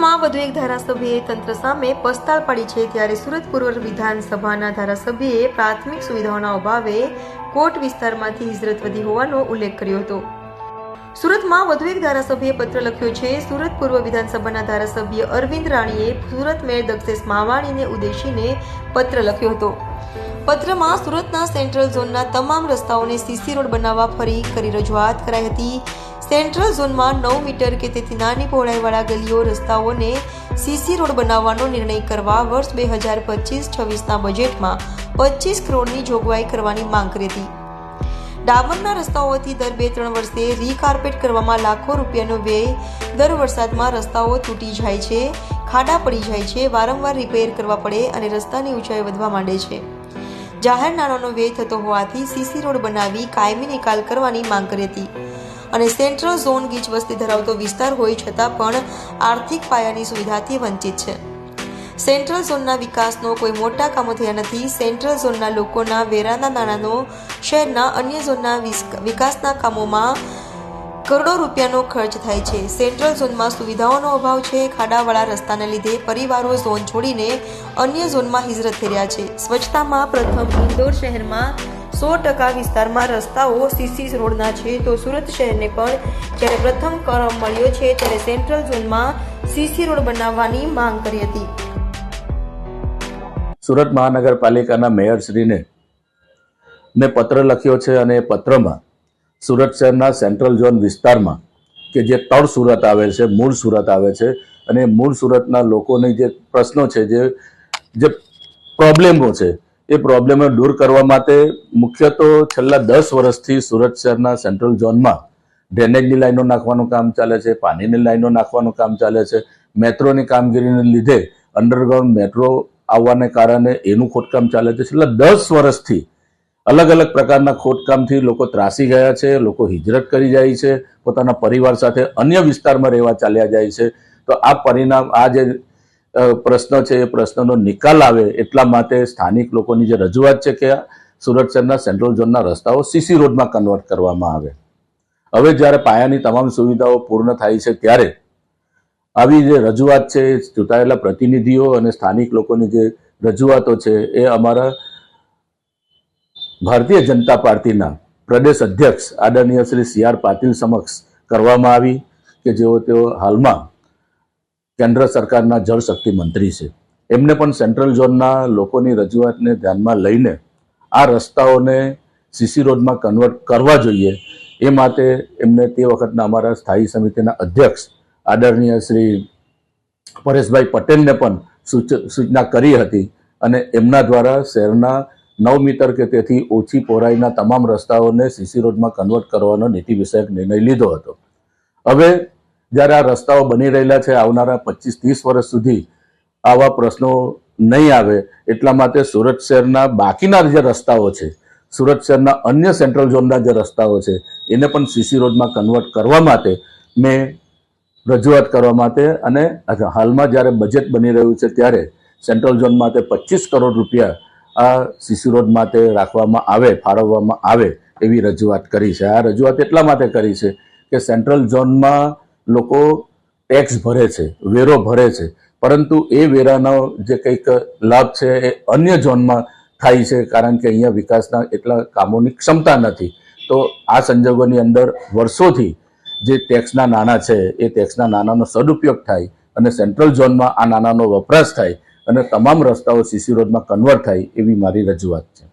સુરતમાં વધુ એક ધારાસભ્યએ તંત્ર સામે પસ્તાળ પાડી છે ત્યારે સુરત પૂર્વ વિધાનસભાના ધારાસભ્યએ પ્રાથમિક સુવિધાઓના અભાવે કોટ વિસ્તારમાંથી હિજરત વધી હોવાનો ઉલ્લેખ કર્યો હતો. સુરતમાં વધુ એક ધારાસભ્યએ પત્ર લખ્યો છે, સુરત પૂર્વ વિધાનસભાના ધારાસભ્ય અરવિંદ રાણીએ સુરત મેયર દક્ષેશ માવાણીને ઉદ્દેશીને પત્ર લખ્યો હતો. પત્રમાં સુરતના સેન્ટ્રલ ઝોનના તમામ રસ્તાઓને સીસી રોડ બનાવવા ફરી કરી રજૂઆત કરાઈ હતી. સેન્ટ્રલ ઝોનમાં નવ મીટર કે તેથી નાની પહોળાઈવાળા ગલીઓ, રસ્તાઓને સીસી રોડ બનાવવાનો નિર્ણય કરવા વર્ષ બે હજાર પચીસ છવ્વીસના બજેટમાં પચીસ કરોડની જોગવાઈ કરવાની માંગ કરી હતી ડામરના રસ્તાઓથી દર બે ત્રણ વર્ષે રીકાર્પેટ કરવામાં લાખો રૂપિયાનો વ્યય. દર વરસાદમાં રસ્તાઓ તૂટી જાય છે, ખાડા પડી જાય છે, વારંવાર રિપેર કરવા પડે અને રસ્તાની ઊંચાઈ વધવા માંડે છે. જાહેર નાણાંનો વ્યય થતો હોવાથી સીસી રોડ બનાવી કાયમી નિકાલ કરવાની માંગ કરી હતી અને સેન્ટ્રલ ઝોન ગીચ વસ્તી ધરાવતો વિસ્તાર હોય છતાં પણ આર્થિક પાયાની સુવિધાથી વંચિત છે. સેન્ટ્રલ ઝોનના વિકાસનો કોઈ મોટા કામો થયા નથી. સેન્ટ્રલ ઝોનના લોકોના વેરાના નાણાંનો શહેરના અન્ય ઝોનના વિકાસના કામોમાં કરોડો રૂપિયાનો ખર્ચ થાય છે. સેન્ટ્રલ ઝોનમાં સુવિધાઓનો અભાવ છે. ખાડાવાળા રસ્તાને લીધે પરિવારો ઝોન છોડીને અન્ય ઝોનમાં હિજરત થઈ રહ્યા છે. સ્વચ્છતામાં પ્રથમ ઇન્દોર શહેરમાં સો ટકા વિસ્તારમાં રસ્તાઓ સીસી રોડના છે. તો સુરત શહેરને પણ જ્યારે પ્રથમ ક્રમ મળ્યો છે, ત્યારે સેન્ટ્રલ ઝોનમાં સીસી રોડ બનાવવાની માંગ કરી હતી. સુરત મહાનગરપાલિકાના મેયરશ્રીને મેં પત્ર લખ્યો છે અને એ પત્રમાં સુરત શહેરના સેન્ટ્રલ ઝોન વિસ્તારમાં કે જે તળ સુરત આવે છે, મૂળ સુરત આવે છે અને મૂળ સુરતના લોકોની જે પ્રશ્નો છે, જે જે પ્રોબ્લેમો છે એ પ્રોબ્લેમો દૂર કરવા માટે મુખ્ય તો છેલ્લા દસ વર્ષથી સુરત શહેરના સેન્ટ્રલ ઝોનમાં ડ્રેનેજની લાઈનો નાખવાનું કામ ચાલે છે, પાણીની લાઈનો નાખવાનું કામ ચાલે છે, મેટ્રોની કામગીરીને લીધે અંડરગ્રાઉન્ડ મેટ્રો આવવાને કારણે એનું ખોદકામ ચાલે છે. છેલ્લા દસ વર્ષથી અલગ અલગ પ્રકારના ખોદકામથી લોકો ત્રાસી ગયા છે, લોકો હિજરત કરી જાય છે, પોતાના પરિવાર સાથે અન્ય વિસ્તારમાં રહેવા ચાલ્યા જાય છે. તો આ પરિણામ, આ જે પ્રશ્ન છે, એ પ્રશ્નનો નિકાલ આવે એટલા માટે સ્થાનિક લોકોની જે રજૂઆત છે કે સુરત શહેરના સેન્ટ્રલ ઝોનના રસ્તાઓ સીસી રોડમાં કન્વર્ટ કરવામાં આવે. હવે જ્યારે પાયાની તમામ સુવિધાઓ પૂર્ણ થાય છે ત્યારે આવી જે રજૂઆત છે ચૂંટાયેલા પ્રતિનિધિઓ અને સ્થાનિક લોકોની જે રજૂઆતો છે, એ અમારા ભારતીય જનતા પાર્ટીના પ્રદેશ અધ્યક્ષ આદરણીય શ્રી સી આર પાટીલ સમક્ષ કરવામાં આવી કે જેઓ તેઓ હાલમાં કેન્દ્ર સરકારના જળશક્તિ મંત્રી છે. એમને પણ સેન્ટ્રલ ઝોનના લોકોની રજૂઆતને ધ્યાનમાં લઈને આ રસ્તાઓને સીસી રોડમાં કન્વર્ટ કરવા જોઈએ. એ માટે એમને તે વખતના અમારા સ્થાયી સમિતિના અધ્યક્ષ આદરણીય શ્રી પરેશભાઈ પટેલને પણ સૂચના કરી હતી અને એમના દ્વારા શહેરના નવ મીટર કે તેથી ઓછી પહોળાઈના તમામ રસ્તાઓને સીસી રોડમાં કન્વર્ટ કરવાનો નીતિ વિષયક નિર્ણય લીધો હતો. હવે જ્યારે આ રસ્તાઓ બની રહેલા છે, આવનારા પચીસ ત્રીસ વર્ષ સુધી આવા પ્રશ્નો નહીં આવે, એટલા માટે સુરત શહેરના બાકીના જે રસ્તાઓ છે, સુરત શહેરના અન્ય સેન્ટ્રલ ઝોનના જે રસ્તાઓ છે, એને પણ સીસી રોડમાં કન્વર્ટ કરવા માટે મેં રજૂઆત કરવા માટે અને હાલમાં જ્યારે બજેટ બની રહ્યું છે ત્યારે સેન્ટ્રલ ઝોન માટે પચીસ કરોડ રૂપિયા આ સીસી રોડ માટે રાખવામાં આવે, ફાળવવામાં આવે એવી રજૂઆત કરી છે. આ રજૂઆત એટલા માટે કરી છે કે સેન્ટ્રલ ઝોનમાં લોકો ટેક્સ ભરે છે, વેરો ભરે છે. પરંતુ એ વેરાનો જે કંઈક લાભ છે એ અન્ય ઝોનમાં થાય છે, કારણ કે અહીંયા વિકાસના એટલા કામોની ક્ષમતા નથી. તો આ સંજોગોની અંદર વર્ષોથી જે ટેક્સના નાણાં છે, એ ટેક્સના નાણાંનો સદુપયોગ થાય અને સેન્ટ્રલ ઝોનમાં આ નાણાંનો વપરાશ થાય અને તમામ રસ્તાઓ સીસી રોડમાં કન્વર્ટ થાય એવી મારી રજૂઆત છે.